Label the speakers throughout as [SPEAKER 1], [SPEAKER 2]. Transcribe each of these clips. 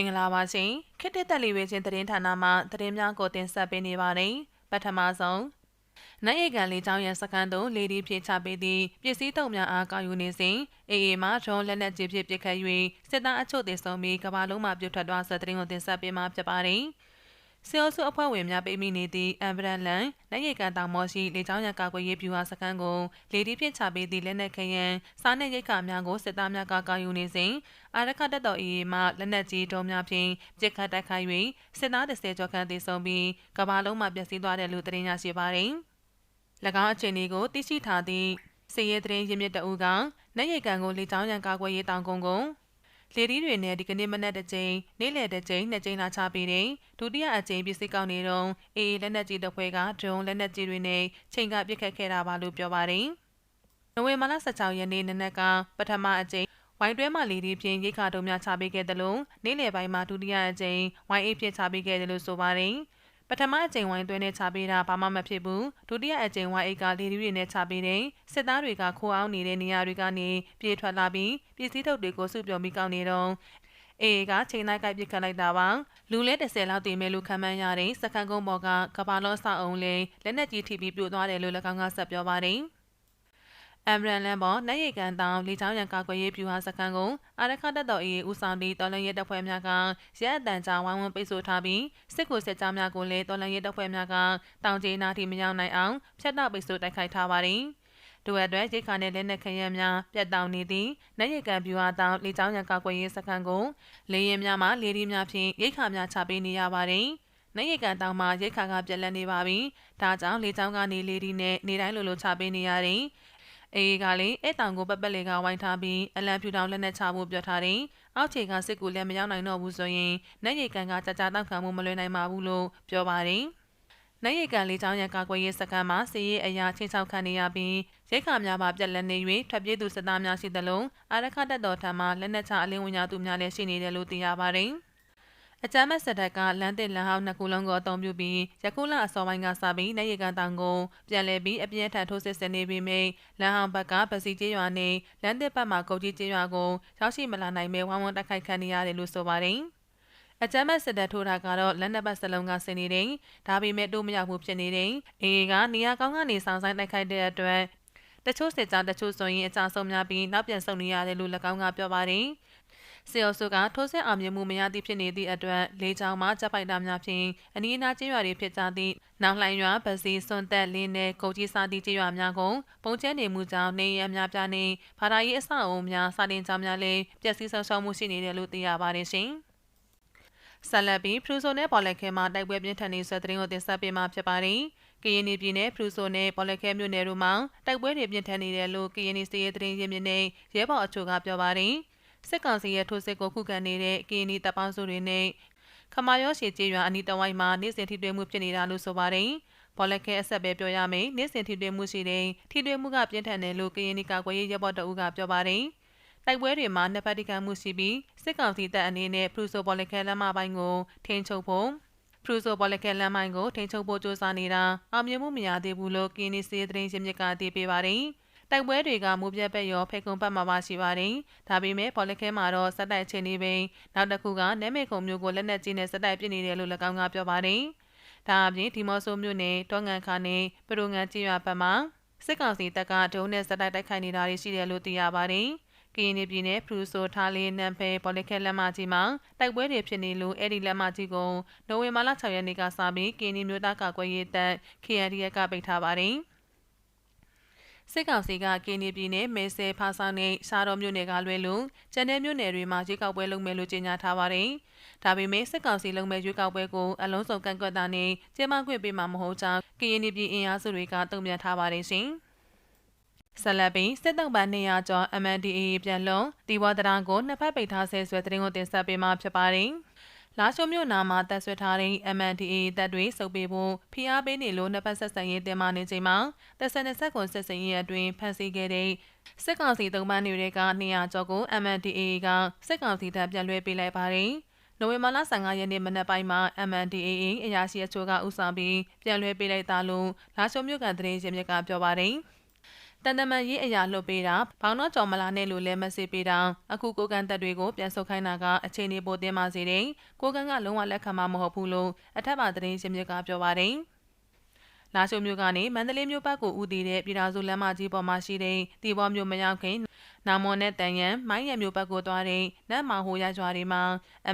[SPEAKER 1] င်္ဂလာပါရှင်ခေတ်သစ်တက်လီဝေချင်းသတင်းဌာနမှသတင်းများကိုတင်ဆက်ပေးနေပါတယ်ပထမဆုံးနိုင်ရကန်လေးချောင်းရန်စကန်သို့လေဒီဖြည့်ချပေးသည့်ပစ္စည်းတုံများအားကောက်ယူနေစဉ်အေအေမှဒရုန်းလက်နက်ကြီးဖြင့်ပစ်ခတ်၍စစ်သားအချို့သေဆုံးပြီးကမ္ဘာလုံးမှာပြုတ်ထွက်သွားသောသတင်းကိုတင်ဆက်ပေးမှာဖြစ်ပါတယ်။ ဆီအိုစုအဖွဲ့ဝင်များပိမိနေသည့်အမ်ဘရန်လန်နိုင်ရိတ်ကန်တောင်မော်ရှိလေကြောင်းရန်ကာကွယ်ရေးဗျူဟာစခန်းကိုလေဒီဖြင့်ချပေးသည့်လက်နက်ခရန်စားနပ်ရိက္ခာများကိုစစ်သားများကကောက်ယူနေစဉ်အာရခတပ်တော်အေမှလက်နက်ကြီးတုံးများဖြင့်ပစ်ခတ်တိုက်ခိုက်၍စစ်သား30ကျော်ခန့်သေဆုံးပြီးကမ္ဘာလုံးမှာပျက်စီးသွားတယ်လို့သတင်းရရှိပါသည်။၎င်းအခြေအနေကိုသိရှိထားသည့်စီရဲသတင်းရင်းမြစ်တအူကနိုင်ရိတ်ကန်ကိုလေကြောင်းရန်ကာကွယ်ရေးတောင်ကုန်းကို လေဒီတွေနဲ့ဒီကနေ့မနက်တစ်ကြိမ်နေ့လယ်တစ်ကြိမ်နှစ်ကြိမ်လာချပေးတယ်ဒုတိယအကြိမ်ပစ္စည်းကောက်နေတော့အေးလက်နက်ကြီးတစ်ဖွဲကဒရုန်းလက်နက်ကြီးတွေနဲ့ချိန်ကပြစ်ခတ်ခဲ့တာပါလို့ပြောပါတယ်နိုဝင်ဘာလ16ရက်နေ့နနက်ကပထမအကြိမ်ဝိုင်းတွဲမှလေဒီဖြင့်ရိတ်ခါတုံများချပေးခဲ့တယ်လို့နေ့လယ်ပိုင်းမှာဒုတိယအကြိမ်ဝိုင်းအေးဖြင့်ချပေးခဲ့တယ်လို့ဆိုပါတယ်။ ပထမအကြိမ်ဝိုင်းသွင်းနဲ့ချပေးတာဘာမှမဖြစ်ဘူးဒုတိယအကြိမ်ဝိုင်းအိတ်ကလေဒီတွေနဲ့ချပေးတယ်စစ်သားတွေကခိုးအောင်နေတဲ့နေရာတွေကနေပြေးထွက်လာပြီးပြည်စည်းထုတ်တွေကိုစုပြုံပြီးကောင်းနေတော့အေးကချိန်လိုက်ကိုက်ပစ်ခတ်လိုက်တာပါလူလဲ30လောက်တည်မဲ့လူခံမှန်းရတဲ့စကန်ကုန်းပေါ်ကကဘာလောဆောက်အုံလေးလက်နက်ကြီးထိပြီးပြိုသွားတယ်လို့၎င်းကဆက်ပြောပါတယ် အမ်ရန်လန်ပေါ်နိုင်ရိတ်ကန်တောင်လေချောင်းရန်ကာကွယ်ရေးဗျူဟာစခန်းကိုအာရခတက်တော်အေးဦးဆောင်သည့်တော်လန်ရဲတပ်ဖွဲ့များကရဲအတန်ကြာဝိုင်းဝန်းပိတ်ဆို့ထားပြီးစစ်ကိုစစ်ကြောင်းများကိုလည်းတော်လန်ရဲတပ်ဖွဲ့များကတောင်ကျေးနာထိမရောက်နိုင်အောင်ဖျက်တော့ပိတ်ဆို့တိုက်ခိုက်ထားပါသည်တို့အတွက်ရိတ်ခါနဲ့လက်နက်ခရမ်းများပြတ်တောက်နေသည့်နိုင်ရိတ်ကန်ဗျူဟာတောင်လေချောင်းရန်ကာကွယ်ရေးစခန်းကိုလေရင်များမှလေဒီများဖြင့်ရိတ်ခါများချပေးနေရပါတယ်နိုင်ရကန်တောင်မှာရိတ်ခါကပြက်လက်နေပါပြီ။ဒါကြောင့်လေချောင်းကနေလေဒီနဲ့နေတိုင်းလိုလိုချပေးနေရတယ် အေးကလည်းအဲ့တောင်ကိုပပလေးကဝိုင်းထားပြီးအလံဖြူတောင်လက်နဲ့ချဖို့ပြောထားတယ်။အောက်ခြေကစစ်ကူလည်းမရောက်နိုင်တော့ဘူးဆိုရင်နိုင်ရိတ်ကန်ကကြာကြာတောက်ခံမှုမလွယ်နိုင်ပါဘူးလို့ပြောပါတယ်။နိုင်ရိတ်ကန်လေးချောင်းရန်ကာကွယ်ရေးစခန်းမှာစီရေးအရာချင်းချောက်ခံနေရပြီးရိတ်ခါများပါပြက်လက်နေ၍ထွက်ပြေးသူစစ်သားများရှိသလိုအာရခတက်တော်ထံမှလက်နက်ချအလင်းဝင်ညာသူများလည်းရှိနေတယ်လို့သိရပါတယ်။ အကြမ်းမဲ့စစ်တပ်ကလမ်းတစ်လမ်းဟောင်းနှစ်ခုလုံးကိုအသုံးပြုပြီးယခုလအစောပိုင်းကစပြီးနိုင်ရကန်တောင်ကိုပြန်လည်ပြီးအပြင်းထန်ထိုးစစ်ဆင်နေပြီးမိလမ်းဟောင်းဘက်ကပစီကျေးရွာနဲ့လမ်းတစ်ဘက်မှာကုတ်ကြီးကျေးရွာကိုရောက်ရှိမလာနိုင်မဲဝမ်းဝမ်းတိုက်ခိုက်ခံနေရတယ်လို့ဆိုပါတယ်အကြမ်းမဲ့စစ်တပ်ထိုးတာကတော့လက်နက်ပတ်စလုံးကဆင်နေတယ်။ဒါပေမဲ့တို့မရောက်ဘူးဖြစ်နေတယ်။အေးကနေရာကောင်းကနေဆောင်ဆိုင်တိုက်ခိုက်တဲ့အတွက်တချို့စစ်ကြောင်းတချို့ဆိုရင်အကြဆုံးများပြီးနောက်ပြန်ဆုတ်နေရတယ်လို့၎င်းကပြောပါတယ်။ စစ်အုပ်စုကထိုးစစ်အောင်မြင်မှုမရသည့်ဖြစ်နေသည့်အတွက်လေကြောင်းမှတပ်ပိုက်တာများဖြင့်အနီးအနားကျေးရွာတွေဖြစ်ကြသည့်နောက်လှိုင်ရွာဗစီစွန်သက်လင်းနဲ့ကုတ်ကြီးစာသည့်ကျေးရွာများကိုပုံကျဲနေမှုကြောင့်နေရများပြားနေဘာသာရေးအဆောက်အအုံများစာတင်ကျောင်းများလည်းပျက်စီးဆုံးရှုံးမှုရှိနေတယ်လို့သိရပါတယ်ရှင်။ဆက်လက်ပြီးဖရူဆိုနဲ့ပေါ်လက်ခဲမှာတိုက်ပွဲပြင်းထန်နေဆွတဲ့သတင်းကိုတင်ဆက်ပေးမှာဖြစ်ပါတယ်။ကရင်ပြည်နယ်ဖရူဆိုနဲ့ပေါ်လက်ခဲမြို့နယ်တို့မှာတိုက်ပွဲတွေပြင်းထန်နေတယ်လို့ကရင်စီရေးသတင်းရင်းမြစ်နဲ့ရဲဘော်အချို့ကပြောပါတယ်။ စစ်ကောင်စီရဲ့ထိုးစစ်ကိုခုခံနေတဲ့ကီနီတပ်ပေါင်းစုတွေနဲ့ခမာယောရှေကျေးရွာအနီးတဝိုက်မှာနေ့စဉ်ထိတွေ့မှုဖြစ်နေတာလို့ဆိုပါတယ်။ဘောလခဲအဆက်ပဲပြောရမယ်။နေ့စဉ်ထိတွေ့မှုရှိတဲ့ထိတွေ့မှုကပြင်းထန်တယ်လို့ကရင်နီကာကွယ်ရေးရပ်ဘော်တအုပ်ကပြောပါတယ်။တိုက်ပွဲတွေမှာနှစ်ဖက်တိကမှုရှိပြီးစစ်ကောင်စီတပ်အနေနဲ့ပရူဆိုဘောလခဲလမ်းမပိုင်းကိုထိန်းချုပ်ဖို့ပရူဆိုဘောလခဲလမ်းမိုင်းကိုထိန်းချုပ်ဖို့ကြိုးစားနေတာအောင်မြင်မှုမရသေးဘူးလို့ကင်းနီစီသတင်းရင်းမြစ်ကတည်ပြပါတယ်။ တိုက်ပွဲတွေကမူပြက်ဘက်ရောဖေကုံဘက်မှာပါရှိပါတယ်။ဒါပေမဲ့ပေါ်လက်ခဲမှာတော့စက်တိုက်ချင်းနေပင်နောက်တစ်ခုကနဲမေခုံမျိုးကိုလက်နက်ကြီးနဲ့စက်တိုက်ပစ်နေတယ်လို့၎င်းကပြောပါတယ်။ဒါအပြင်ဒီမော့ဆိုမြို့နယ်တောငံခါနဲ့ပရိုငန်ကြီးရွာဘက်မှာစစ်ကောင်စီတပ်ကဒုံးနဲ့စက်တိုက်တိုက်ခိုက်နေတာတွေရှိတယ်လို့သိရပါတယ်။ကရင်ပြည်နယ်ဖရူဆိုထားလေးနံဖဲပေါ်လက်ခဲလက်မကြီးမှာတိုက်ပွဲတွေဖြစ်နေလို့အဲ့ဒီလက်မကြီးကိုနိုဝင်ဘာလ6ရက်နေ့ကစပြီးကရင်မျိုးသားကာကွယ်ရေးတပ် KNDF ကပိတ်ထားပါတယ်။ စစ်ကောင်စီကကင်းနီပြည်နယ်မဲဆဲဖားဆောင်နဲ့ရှားတော်မြို့နယ်ကလွဲလို့ကျန်တဲ့မြို့နယ်တွေမှာရွေးကောက်ပွဲလုပ်မယ်လို့ကြေညာထားပါတယ်။ဒါပေမဲ့စစ်ကောင်စီလုပ်မဲ့ရွေးကောက်ပွဲကိုအလုံးစုံကန့်ကွက်တာနဲ့ကျင်းပခွင့်ပေးမှာမဟုတ်ကြောင်းကင်းနီပြည်အင်အားစုတွေကတုံ့ပြန်ထားပါတယ်ရှင်။ဆလပင်းစစ်တောက်ပန်း200ကျော် MNDAA ပြန်လုံးတီဝါတရာကိုနှစ်ဖက်ပိတ်ထားဆဲဆွဲတဲ့တင်ကိုတင်ဆက်ပေးမှာဖြစ်ပါတယ်။ လာရှိုးမြို့နာမှာတပ်ဆွဲထားတဲ့ MNDA တပ်တွေစုပ်ပေးဖို့ဖိအားပေးနေလို့နှစ်ပတ်ဆက်ဆံရေးတင်မာနေချိန်မှာတပ်ဆက်နဲ့ဆက်ကွန်ဆက်ဆံရေးအတွင်းဖမ်းဆီးခဲ့တဲ့စစ်ကောင်စီသုံးပန်းတွေက200ကျော်ကို MNDA ကစစ်ကောင်စီတပ်ပြန်လွှဲပေးလိုက်ပါတယ်။နိုဝင်ဘာလ15ရက်နေ့မနက်ပိုင်းမှာ MNDAA အရာရှိအချို့ကဥဆောင်ပြီးပြန်လွှဲပေးလိုက်တာလို့လာရှိုးမြို့ကသတင်းရင်းမြစ်ကပြောပါတယ်။ တန်တမန်ရေးအရာလွတ်ပေးတာဘောင်တော့ကြော်မလာနဲ့လို့လဲမစစ်ပေးတာအခုကိုကန်တက်တွေကိုပြန်ဆုတ်ခိုင်းတာကအခြေအနေပိုတင်ပါစေတယ်ကိုကန်ကလုံးဝလက်ခံမှာမဟုတ်ဘူးလို့အထက်ပါသတင်းရှင်မြစ်ကပြောပါတယ်လာရှိုမြို့ကနေမန္တလေးမြို့ဘက်ကိုဦးတည်တဲ့ပြည်တော်စုလမ်းမကြီးပေါ်မှာရှိတဲ့တီဘောမြို့မရောက်ခင်နာမွန်နဲ့တန်ရန်မိုင်းရမြို့ဘက်ကိုသွားတဲ့နတ်မောင်ဟိုရရွာတွေမှာ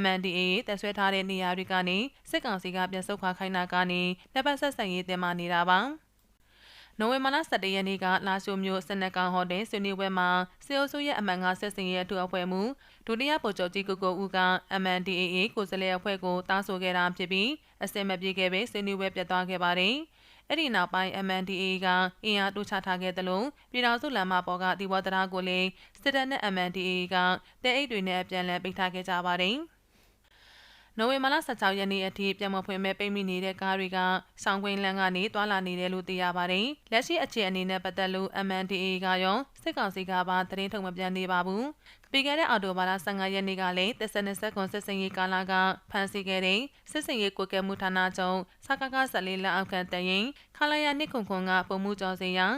[SPEAKER 1] MNDAA တက်ဆွဲထားတဲ့နေရာတွေကနေစစ်ကောင်စီကပြန်ဆုတ်ခွာခိုင်းတာကနေလက်ပတ်ဆက်ဆံရေးတင်မာနေတာပါ နိုဝင်ဘာလ17ရက်နေ့ကလာရှိုမြို့စနကောင်ဟိုတယ်ဆွေးနွေးပွဲမှာစေအိုဆိုရဲ့အမှန်ကဆက်စင်ရဲ့အထူးအဖွဲ့မှုဒုတိယဗိုလ်ချုပ်ကြီးကိုကိုဦးက MNDAA ကိုယ်စားလှယ်အဖွဲ့ကိုတားဆိုခဲ့တာဖြစ်ပြီးအစင်မပြေခဲ့ပဲဆွေးနွေးပွဲပြတ်သွားခဲ့ပါတယ်။အဲ့ဒီနောက်ပိုင်း MNDAA ကအင်အားတိုးချထားခဲ့သလိုပြည်တော်စုလမ်းမပေါ်ကဒီဝတ္တရာကိုလည်းစစ်တပ်နဲ့ MNDAA ကတဲအိတ်တွေနဲ့ပြန်လည်ပိတ်ထားခဲ့ကြပါတယ်။ နိုဝင်ဘာလ16ရက်နေ့အထိပြန်မဖွင့်မဲ့ပိတ်မိနေတဲ့ကားတွေကဆောင်းကွင်းလန်းကနေတွာလာနေတယ်လို့သိရပါတယ်။လက်ရှိအခြေအနေနဲ့ပတ်သက်လို့ MNDAA ကရောစစ်ကောင်စီကပါသတင်းထုတ်မပြန်သေးပါဘူး။ပြီးခဲ့တဲ့အော်တိုဘာလ15ရက်နေ့ကလည်းတဆနဆက်ကွန်စစ်စင်ရေးကာလာကဖမ်းဆီးခဲ့တဲ့စစ်စင်ရေးကွက်ကဲမှုဌာနချုပ်စကက14လက်အောက်ခံတရင်ခလာယာနှစ်ခုခုကပုံမှုကျော်စီရန်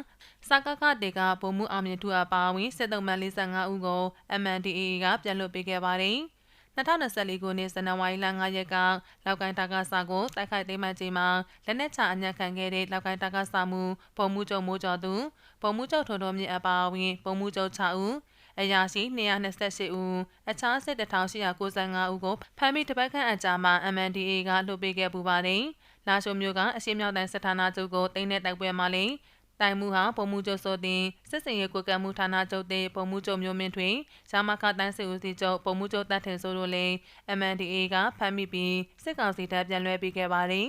[SPEAKER 1] စကကတေကပုံမှုအောင်မြင်သူအပါအဝင်စစ်တုံးမှန်45ဦးကို MNDAA ကပြန်လွှတ်ပေးခဲ့ပါတယ်။ 2024ခုနှစ်ဇန်နဝါရီလ9ရက်ကလောက်ကိုင်းတာကစာကိုတိုက်ခိုက်သိမ်းမှချိန်မှာလက်နက်ချအညံ့ခံခဲ့တဲ့လောက်ကိုင်းတာကစာမှုပုံမှုချုပ်မိုးကျော်သူပုံမှုချုပ်ထုံတော်မြင့်အပါအဝင်ပုံမှုချုပ်6ဦးအရာရှိ228ဦးအခြားစစ်1895ဦးကိုဖမ်းမိတပတ်ခန့်အကြာမှာ MNDA ကလှုပ်ပေးခဲ့ပူပါတယ်။လာရှိုမျိုးကအရှေ့မြောက်တိုင်းစစ်ဌာနချုပ်ကိုတင်းတဲ့တိုက်ပွဲမှာလည်း တိုင်မှုဟာပုံမှုချုပ်ဆိုတင်စစ်စင်ရေးကွက်ကမှုဌာနချုပ်တဲ့ပုံမှုချုပ်မျိုးမင်းထွင်ရှာမခတန်းစီဦးစီချုပ်ပုံမှုချုပ်တတ်ထင်ဆိုတို့လည်း MNDA ကဖမ်းမိပြီးစစ်ကောင်စီတပ်ပြန်လွှဲပေးခဲ့ပါတယ်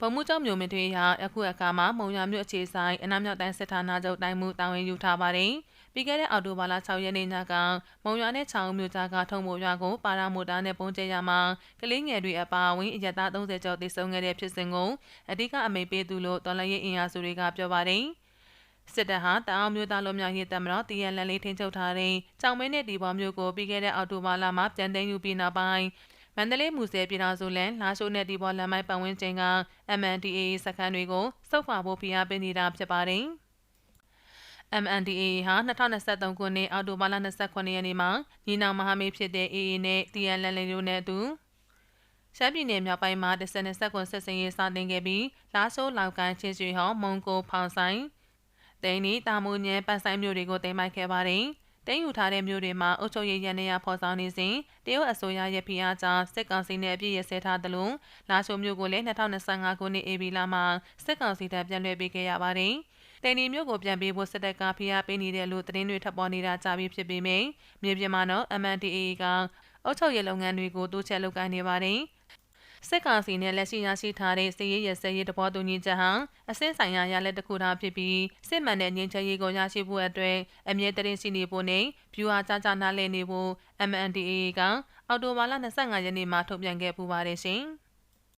[SPEAKER 1] ဗမှုကျောင်းမျိုးမင်းထွေးဟာအခုအခါမှာမုံရမြို့အခြေဆိုင်အနောက်မြောက်တိုင်းစစ်ဌာနချုပ်တိုင်းမှုတာဝန်ယူထားပါတယ်။ ပြီးခဲ့တဲ့အောက်တိုဘာလ6ရက်နေ့ညကမုံရွာနဲ့ချောင်းမြို့ကြားကထုံမိုရွာကိုပါရာမိုတာနဲ့ပုံကျဲရမှာကလေးငယ်တွေအပါအဝင်အရသား30ကျော်သေဆုံးခဲ့တဲ့ဖြစ်စဉ်ကိုအဓိကအမိပေးသူလို့တော်လရေးအင်အားစုတွေကပြောပါတယ်စစ်တပ်ဟာတအောင်မျိုးသားလုံးများရေးတပ်မတော်တည်ရန်လန်လေးထိန်းချုပ်ထားတဲ့ကြောင်မင်းနဲ့ဒီပေါ်မျိုးကိုပြီးခဲ့တဲ့အောက်တိုဘာလမှာပြန်သိမ်းယူပြီးနောက်ပိုင်းမန္တလေးမူဆယ်ပြည်တော်စုလန်လာရှိုးနဲ့ဒီပေါ်လမ်းမိုက်ပတ်ဝန်းကျင်က MNDAA စခန်းတွေကိုစုပ်ခွာဖို့ဖိအားပေးနေတာဖြစ်ပါတယ်။ MNDAA ဟာ2023ခုနှစ်အောက်တိုဘာလ29ရက်နေ့မှာညီနောင်မဟာမိတ်ဖြစ်တဲ့ AA နဲ့ TNLA တို့နဲ့အတူရှမ်းပြည်နယ်မြောက်ပိုင်းမှာတစ်ဆက်နဲ့ဆက်ကွန်ဆက်စင်ရေးစတင်ခဲ့ပြီးလာဆိုးလောက်ကိုင်းချင်းရွှေဟောင်းမုံကိုဖောင်ဆိုင်တိန်နီတာမူညဲပန်းဆိုင်မျိုးတွေကိုတင်မိုက်ခဲ့ပါတယ်။တင်းယူထားတဲ့မျိုးတွေမှာအုပ်ချုပ်ရေးရန်နေရဖော်ဆောင်နေစဉ်တရုတ်အစိုးရရဲ့ဖိအားကြောင့်စစ်ကောင်စီနဲ့အပြည့်ရစဲထားသလိုလာရှိုးမျိုးကိုလည်း2025ခုနှစ် AB လမှာစစ်ကောင်စီတပ်ပြန်လည်ပေးခဲ့ရပါတယ်။ တိန်နီမြို့ကိုပြန်ပေးဖို့စစ်တပ်ကဖိအားပေးနေတယ်လို့သတင်းတွေထပ်ပေါ်နေတာကြားပြီးဖြစ်ပေမယ့်မြေပြင်မှာတော့ MNDAA ကအုပ်ချုပ်ရေးလုပ်ငန်းတွေကိုတိုးချဲ့လုပ်ကိုင်နေပါတယ်စစ်ကောင်စီနဲ့လက်ရှိရရှိထားတဲ့စစ်ရေးရစရေးတဘောတူညီချက်ဟာအဆင့်ဆိုင်ရာရလက်တစ်ခုထားဖြစ်ပြီးစစ်မှန်တဲ့ငြိမ်းချမ်းရေးကိုရရှိဖို့အတွက်အမြဲတမ်းရှိနေဖို့နဲ့ဗျူဟာကြကြနားလည်နေဖို့ MNDAA ကအော်တိုဘာလ25ရက်နေ့မှာထုတ်ပြန်ခဲ့ပူပါတယ်ရှင်။